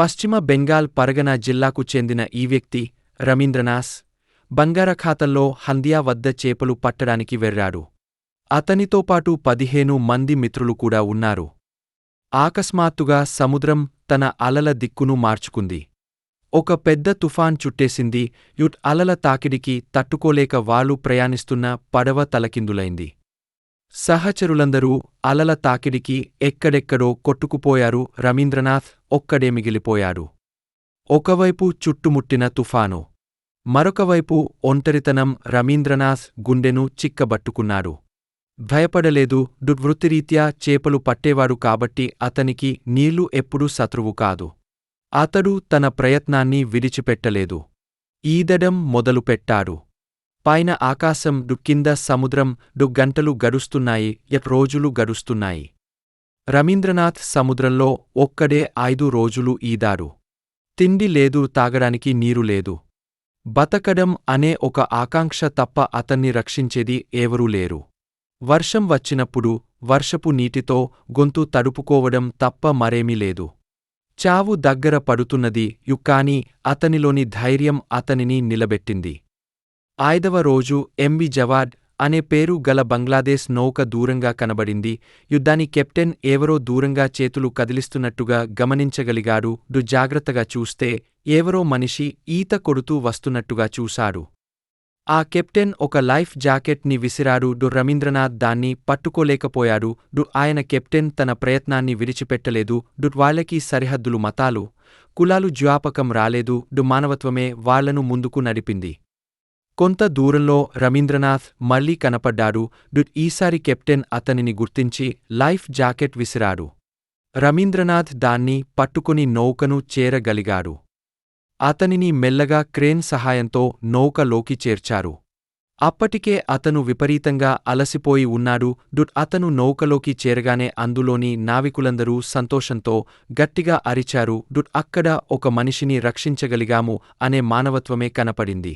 పశ్చిమ బెంగాల్ పరగనా జిల్లాకు చెందిన ఈ వ్యక్తి రమీంద్రనాస్ బంగారఖాతంలో హందియా వద్ద చేపలు పట్టడానికి వెర్రాడు. అతనితో పాటు పదిహేను మంది మిత్రులు కూడా ఉన్నారు. ఆకస్మాత్తుగా సముద్రం తన అలల దిక్కును మార్చుకుంది. ఒక పెద్ద తుఫాన్ చుట్టేసింది యుట్ అలల తాకిడికి తట్టుకోలేక వాళ్ళు ప్రయాణిస్తున్న పడవ తలకిందులైంది. సహచరులందరూ అలల తాకిడికి ఎక్కడెక్కడో కొట్టుకుపోయారు రవీంద్రనాథ్ ఒక్కడే మిగిలిపోయాడు. ఒకవైపు చుట్టుముట్టిన తుఫాను మరొకవైపు ఒంటరితనం రవీంద్రనాథ్ గుండెను చిక్కబట్టుకున్నాడు. భయపడలేదు దుర్వృత్తిరీత్యా చేపలు పట్టేవాడు కాబట్టి అతనికి నీళ్ళు ఎప్పుడూ శత్రువు కాదు. అతడు తన ప్రయత్నాన్ని విడిచిపెట్టలేదు. ఈదడం మొదలుపెట్టాడు. పైన ఆకాశం డు కింద సముద్రం డు గంటలు గడుస్తున్నాయి ఎట్ రోజులు గడుస్తున్నాయి. రవీంద్రనాథ్ సముద్రంలో ఒక్కడే ఐదు రోజులు ఈదారు. తిండి లేదు తాగడానికి నీరు లేదు. బతకడం అనే ఒక ఆకాంక్ష తప్ప అతన్ని రక్షించేది ఎవరూ లేరు. వర్షం వచ్చినప్పుడు వర్షపు నీటితో గొంతు తడుపుకోవడం తప్ప మరేమీ లేదు. చావు దగ్గర పడుతున్నది యుక్కాని అతనిలోని ధైర్యం అతనిని నిలబెట్టింది. ఐదవ రోజు ఎంవి జవాడ్ అనే పేరు గల బంగ్లాదేశ్ నౌక దూరంగా కనబడింది. యుద్ధాని కెప్టెన్ ఎవరో దూరంగా చేతులు కదిలిస్తున్నట్టుగా గమనించగలిగాడు. డు జాగ్రత్తగా చూస్తే ఎవరో మనిషి ఈత కొడుతూ వస్తున్నట్టుగా చూశాడు. ఆ కెప్టెన్ ఒక లైఫ్ జాకెట్ని విసిరాడు. డు రవీంద్రనాథ్ దాన్ని పట్టుకోలేకపోయాడు. డు ఆయన కెప్టెన్ తన ప్రయత్నాన్ని విడిచిపెట్టలేదు. డు వాళ్ళకి సరిహద్దులు మతాలు కులాలు జ్ఞాపకం రాలేదు. డు మానవత్వమే వాళ్ళను ముందుకు నడిపింది. కొంత దూరంలో రవీంద్రనాథ్ మళ్ళీ కనపడ్డాడు. డు ఈసారి కెప్టెన్ అతనిని గుర్తించి లైఫ్ జాకెట్ విసిరాడు. రవీంద్రనాథ్ దాన్ని పట్టుకుని నౌకను చేరగలిగాడు. అతనిని మెల్లగా క్రేన్ సహాయంతో నౌకలోకి చేర్చారు. అప్పటికే అతను విపరీతంగా అలసిపోయి ఉన్నాడు. డుట్ అతను నౌకలోకి చేరగానే అందులోని నావికులందరూ సంతోషంతో గట్టిగా అరిచారు. డుట్ అక్కడ ఒక మనిషిని రక్షించగలిగాము అనే మానవత్వమే కనపడింది.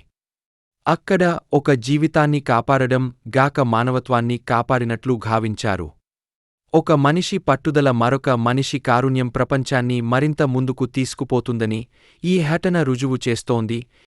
అక్కడ ఒక జీవితాన్ని కాపాడడం గాక మానవత్వాన్ని కాపాడినట్లు భావించారు. ఒక మనిషి పట్టుదల మరొక మనిషి కారుణ్యం ప్రపంచాన్ని మరింత ముందుకు తీసుకుపోతుందని ఈ ఘటన రుజువు చేస్తోంది.